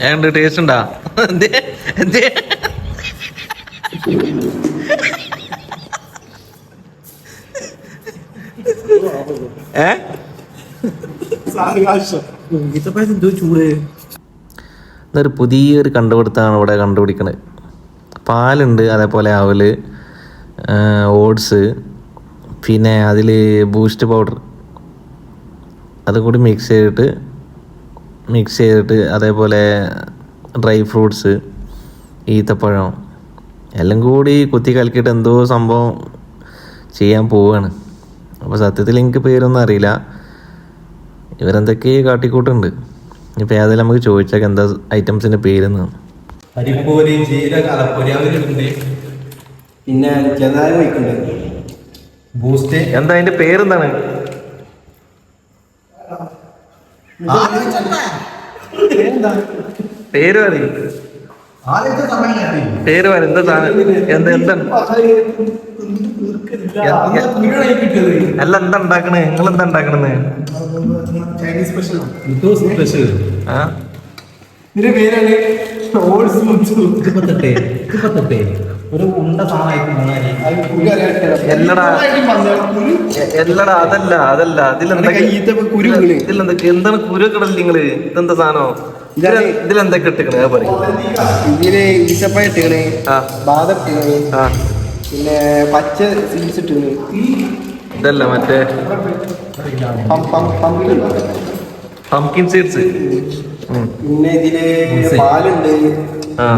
And taste ഉണ്ടാ? ഏ? ഇതൊരു പുതിയൊരു കണ്ടുപിടുത്തമാണ് ഇവിടെ കണ്ടുപിടിക്കണത്. പാലുണ്ട് അതേപോലെ അവൽ ഓട്സ് പിന്നെ അതിൽ ബൂസ്റ്റ് പൗഡർ അതുകൂടി മിക്സ് ചെയ്തിട്ട് മിക്സ് ചെയ്തിട്ട് അതേപോലെ ഡ്രൈ ഫ്രൂട്ട്സ് ഈത്തപ്പഴം എല്ലാം കൂടി കുത്തി കലക്കിയിട്ട് എന്തോ സംഭവം ചെയ്യാൻ പോവാണ്. അപ്പോൾ സത്യത്തിൽ എനിക്ക് പേരൊന്നും അറിയില്ല. ഇവരെന്തൊക്കെ കാട്ടിക്കൂട്ടുണ്ട്. ഇപ്പം ഏതായാലും നമുക്ക് ചോദിച്ചാൽ എന്താ ഐറ്റംസിന്റെ പേരെന്ന്. അരിപ്പൊരി ജീരക അലപ്പൊരി അവരുണ്ട് പിന്നെ വയ്ക്കുന്നുണ്ട്. ബൂസ്റ്റ് എന്താ അതിന്റെ പേരെന്താണ്? പേര് പറയും. പേര് മതി എന്താ സാധനം? എന്താ എന്താണ്? അല്ല എന്താ ഉണ്ടാക്കണേ? നിങ്ങൾ എന്താ ഉണ്ടാക്കണെന്ന് ചൈനീസ് സ്പെഷ്യൽ സ്പെഷ്യൽ. ആ. പേരാണ് ഇതിപ്പത്തട്ടെ ഒരു ഉണ്ട എല്ലടാ എല്ലടാ അതല്ല അതല്ല. ഇതിലെന്താ എന്താണ് കുരു കിടൽ നിങ്ങൾ? ഇതെന്താ സാധനോ? ഇതിലെന്തൊക്കെ ഇട്ടിക്കണേ? പറയും. ഇതിൽ ഈത്തപ്പഴം ഇട്ടിക്കണേ. ബാദം ഇട്ടിക്കണ്. പിന്നെ പച്ച സീൻസ് ഇട്ടിക്കണേ. ഇതല്ല മറ്റേ പംകിൻ സീഡ്സ് പിന്നെ ഇതിൽ പാലുണ്ട്.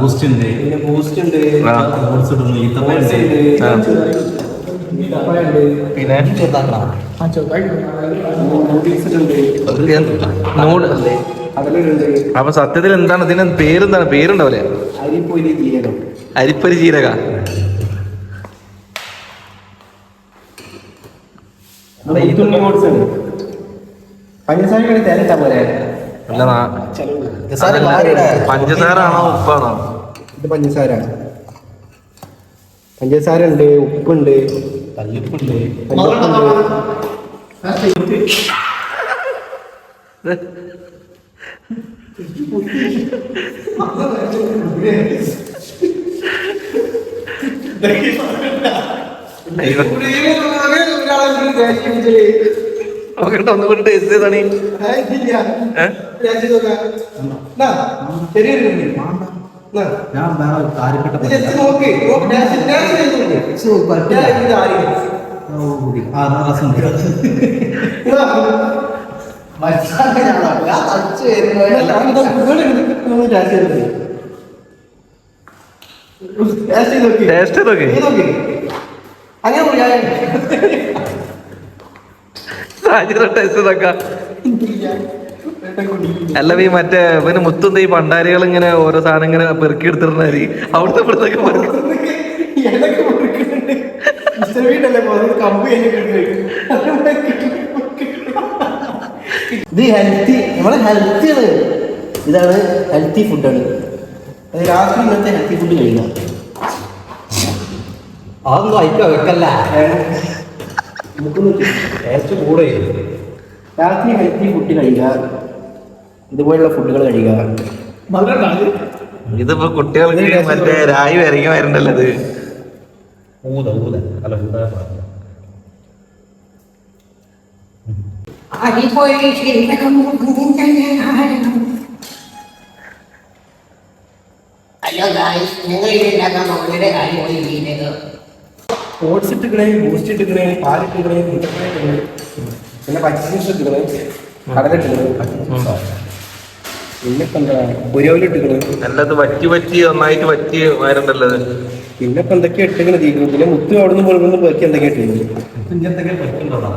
ബൂസ്റ്റ് ഉണ്ട് പിന്നെ ബൂസ്റ്റ് ഉണ്ട് ആ. ഓട്സ് ഇടുന്നു. ഈത്തപ്പഴം ഉണ്ട്. പിന്നെ? അപ്പൊ സത്യത്തിൽ എന്താണ് ഇതിന് പേരെന്താണ്? പേരുണ്ടാവില്ലേ? അരിപ്പൊരി ജീരകം. പഞ്ചസാര തേനിട്ടാ പോലെ അല്ല നാ- അതല്ല, പഞ്ചസാര ആണോ ഉപ്പാണോ? ഇത് പഞ്ചസാര. പഞ്ചസാര ഉണ്ട് ഉപ്പുണ്ട് കല്ലുപ്പുണ്ട് കല്ലുപ്പുണ്ട് അയ്യോ. നോക്കട്ടെ ഒന്നും കൂടി ടേസ്റ്റ് ചെയ്താണ്? ഞാൻ വേറെ കാര്യപ്പെട്ട ആ രസമുണ്ട് ടേസ്റ്റ് ചെയ്തൊക്കെ അങ്ങനെ അല്ല ഈ മറ്റേ ഇവന് മുത്തുന്ന ഈ പണ്ടാരികൾ ഇങ്ങനെ ഓരോ സാധനം ഇങ്ങനെ പെറുക്കി എടുത്തിട്ടുണ്ടായി അവിടുത്തെ ഇത് ഹെൽത്തി നമ്മളെ ഹെൽത്തിയാണ് ഇതാണ് ഹെൽത്തി ഫുഡാണ് രാത്രി ഇന്നത്തെ ഹെൽത്തി ഫുഡ് കഴിക്കാം. അതൊന്നും അയക്കാൻ വെക്കല്ല. ടേസ്റ്റ് കൂടെ രാത്രി ഹെൽത്തി ഫുഡ് കഴിക്കുക ഇതുപോലുള്ള ഫുഡുകൾ കഴിക്കുക ഇതിപ്പോ കുട്ടികൾക്ക് മറ്റേ രായി വരങ്ങി വരണ്ടല്ലോ ഇത്. ഊത ഊത. അല്ല ഊത ശീലകം ഹലോ ഗായ്സ് ഞങ്ങൾ ഇതിണ്ടാക്കാൻ മകളുടെ അടിപൊളി ശീലകം ഓട്സ് ഇട്ടുകളെയും ബൂസ്റ്റ് മുട്ടക്കണേ ഇട്ടിക്കണേ പിന്നെ പച്ചസീസ് ഇട്ടിക്കണേ കടലിട്ടിക്കണേ പിന്നെ നല്ലത് വറ്റി വറ്റി നന്നായിട്ട് വറ്റി വരണ്ടല്ലോ പിന്നെ ഇപ്പൊ എന്തൊക്കെയാ ഇട്ടിക്കണേ തീരുന്നു പിന്നെ മുത്തു അവിടെ നിന്ന് പോയി എന്തൊക്കെയാ ഇട്ടിരുന്നു പറ്റുന്നുണ്ടോ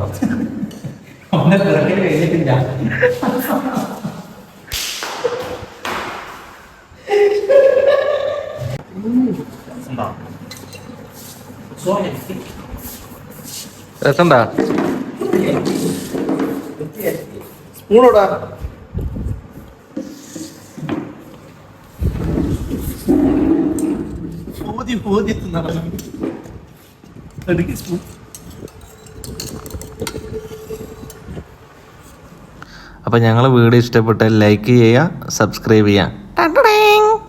രസണ്ടാ സ്പൂണോടാ അപ്പോൾ ഞങ്ങൾ വീഡിയോ ഇഷ്ടപ്പെട്ടാൽ ലൈക്ക് ചെയ്യുക സബ്സ്ക്രൈബ് ചെയ്യുക.